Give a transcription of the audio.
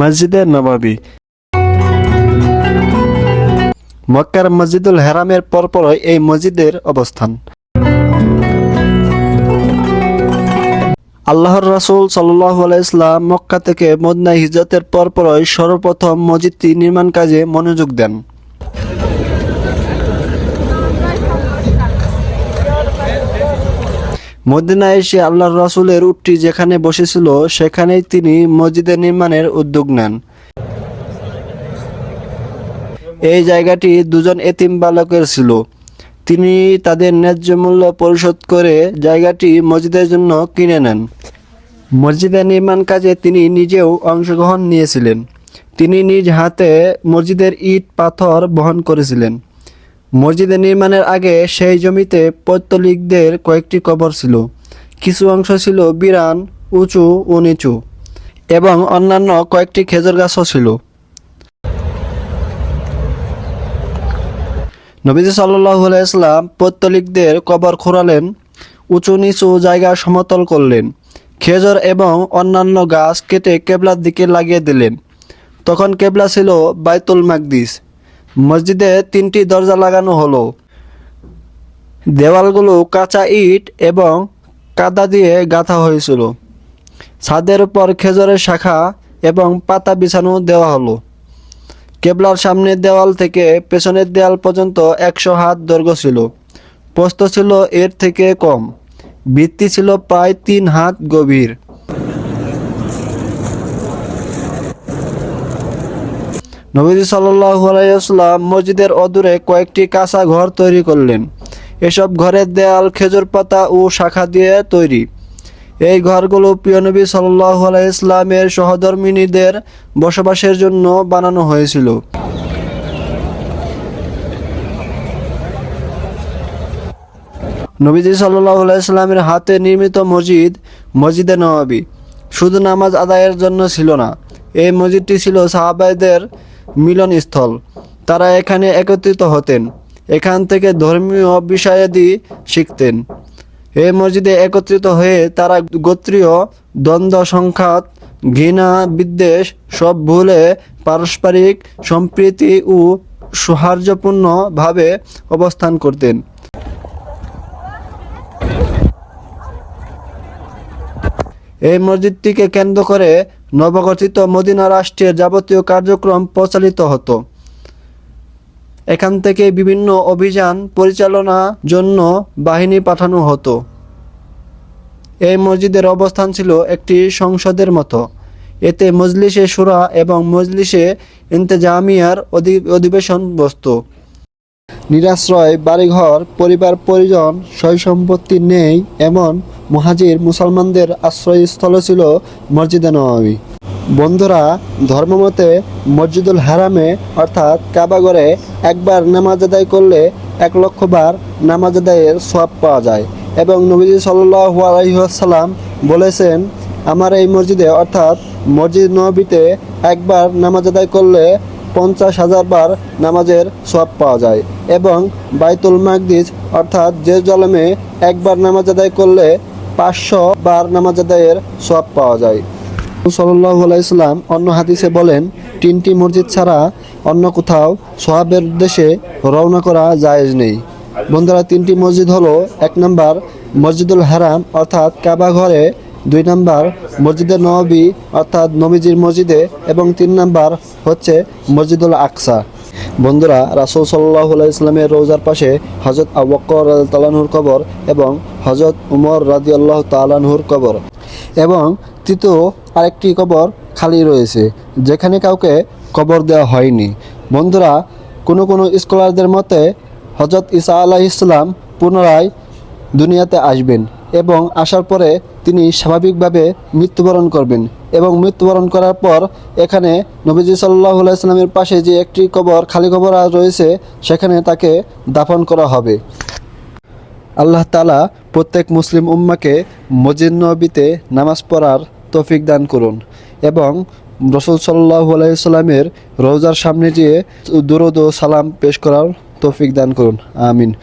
মসজিদে নবাবী। মক্কার মসজিদুল হেরামের পরপরই এই মসজিদের অবস্থান। আল্লাহর রাসুল ইসলাম মক্কা থেকে মদনায় হিজরতের পরপরই সর্বপ্রথম মসজিদটি নির্মাণ কাজে মনোযোগ দেন। মদিনায় এসে আল্লাহর রসুলের উটটি যেখানে বসেছিল, সেখানেই তিনি মসজিদের নির্মাণের উদ্যোগ নেন। এই জায়গাটি দুজন এতিম বালকের ছিল। তিনি তাদের ন্যায্য মূল্য পরিশোধ করে জায়গাটি মসজিদের জন্য কিনে নেন। মসজিদের নির্মাণ কাজে তিনি নিজেও অংশগ্রহণ নিয়েছিলেন। তিনি নিজ হাতে মসজিদের ইট পাথর বহন করেছিলেন। মসজিদের নির্মাণের আগে সেই জমিতে পৈতলিকদের কয়েকটি কবর ছিল। কিছু অংশ ছিল বিরান, উঁচু ও নিচু এবং অন্যান্য কয়েকটি খেজুর গাছও ছিল। নবীজি সাল্লাহ ইসলাম পৈতলিকদের কবর খোঁড়ালেন, উঁচু নিচু জায়গা সমতল করলেন, খেজর এবং অন্যান্য গাছ কেটে কেবলার দিকে লাগিয়ে দিলেন। তখন কেবলা ছিল বাইতুল মাকদিস। মসজিদে তিনটি দরজা লাগানো হলো। দেওয়ালগুলো কাঁচা ইট এবং কাদা দিয়ে গাঁথা হয়েছিল। ছাদের উপর খেজরের শাখা এবং পাতা বিছানো দেওয়া হলো। কেবলার সামনের দেওয়াল থেকে পেছনের দেওয়াল পর্যন্ত একশো হাত দৈর্ঘ্য ছিল। প্রস্থ ছিল এর থেকে কম। ভিত্তি ছিল প্রায় তিন হাত গভীর। নবীজি সাল্লাম মসজিদের অদূরে কয়েকটি কাঁচা ঘর তৈরি করলেন। এসব ঘরের দেয়াল, খেজুর পাতা ও শাখা দিয়ে তৈরি। এই ঘরগুলো প্রিয় নবী সাল্লাহ ইসলামের সহধর্মিনীদের বসবাসের জন্য বানানো হয়েছিল। নবীজি সাল্লাহ ইসলামের হাতে নির্মিত মসজিদ মসজিদে নবাবী শুধু নামাজ আদায়ের জন্য ছিল না, এই মসজিদটি ছিল সাহাবাইদের মিলনস্থল। তারা এখানে একত্রিত হতেন। এখান থেকে ধর্মীয় বিষয়াদি শিখতেন। এই মসজিদে একত্রিত হয়ে তারা গোত্রীয় দ্বন্দ্ব, সংঘাত, ঘৃণা, বিদ্বেষ সব ভুলে পারস্পরিক সম্প্রীতি ও সৌহার্দ্যপূর্ণভাবে অবস্থান করতেন। এই মসজিদটিকে কেন্দ্র করে নবগঠিত মদিনা রাষ্ট্রের যাবতীয় কার্যক্রম পরিচালিত হতো। এখান থেকে বিভিন্ন অভিযান পরিচালনার জন্য বাহিনী পাঠানো হতো। এই মসজিদের অবস্থান ছিল একটি সংসদের মতো। এতে মজলিসে সুরা এবং মজলিসে ইন্তেজামিয়ার অধি- অধিবেশন বসত। নিরাশ্রয়, বাড়িঘর, পরিবার, পরিজন সয় সম্পত্তি নেই এমন মুহাজির মুসলমানদের আশ্রয়স্থল ছিল মসজিদে নবাবী বন্ধুরা, ধর্মমতে মসজিদুল হারামে, অর্থাৎ কাবাগরে একবার নামাজ আদায় করলে এক লক্ষ বার নামাজ আদায়ের সব পাওয়া যায় এবং নবীজি সাল্লাল্লাহু আলাইহি ওয়াসাল্লাম বলেছেন, আমার এই মসজিদে, অর্থাৎ মসজিদ নবীতে একবার নামাজ আদায় করলে পঞ্চাশ হাজার বার নামাজের সব পাওয়া যায় এবং বাইতুল মাকদিস অর্থাৎ জেরুজালেমে একবার নামাজ আদায় করলে পাঁচশো বার নামাজ আদায়ের সব পাওয়া যায়। সাল্লাহ ইসলাম অন্য হাদিসে বলেন, তিনটি মসজিদ ছাড়া অন্য কোথাও সোহাবের উদ্দেশ্যে রওনা করা জায়েজ নেই। বন্ধুরা, তিনটি মসজিদ হলো এক নম্বর মসজিদুল হারাম অর্থাৎ কাবা ঘরে দুই নাম্বার মসজিদে নবী, অর্থাৎ নবীজির মসজিদে, এবং তিন নাম্বার হচ্ছে মসজিদুল আকসা। বন্ধুরা, রাসুল সাল্লাহ ইসলামের রোজার পাশে হজরত আবকর তালানহুর কবর এবং হজরত উমর রাজি আল্লাহ তালানহুর কবর। এবং তৃতীয় আরেকটি কবর খালি রয়েছে, যেখানে কাউকে কবর দেওয়া হয়নি। বন্ধুরা, কোনো কোনো স্কলারদের মতে হজরত ইসা আলাহ ইসলাম পুনরায় দুনিয়াতে আসবেন এবং আসার পরে তিনি স্বাভাবিকভাবে মৃত্যুবরণ করবেন এবং মৃত্যুবরণ করার পর এখানে নবীজি সাল্লাহ ইসলামের পাশে যে একটি কবর, খালি কবর রয়েছে, সেখানে তাকে দাফন করা হবে। আল্লাহ তালা প্রত্যেক মুসলিম উম্মাকে মসজিদ নবীতে নামাজ পড়ার তৌফিক দান করুন এবং রসুল সাল্লাহ আলাইসাল্লামের রোজার সামনে যেয়ে দুরুদ ও সালাম পেশ করার তৌফিক দান করুন। আমিন।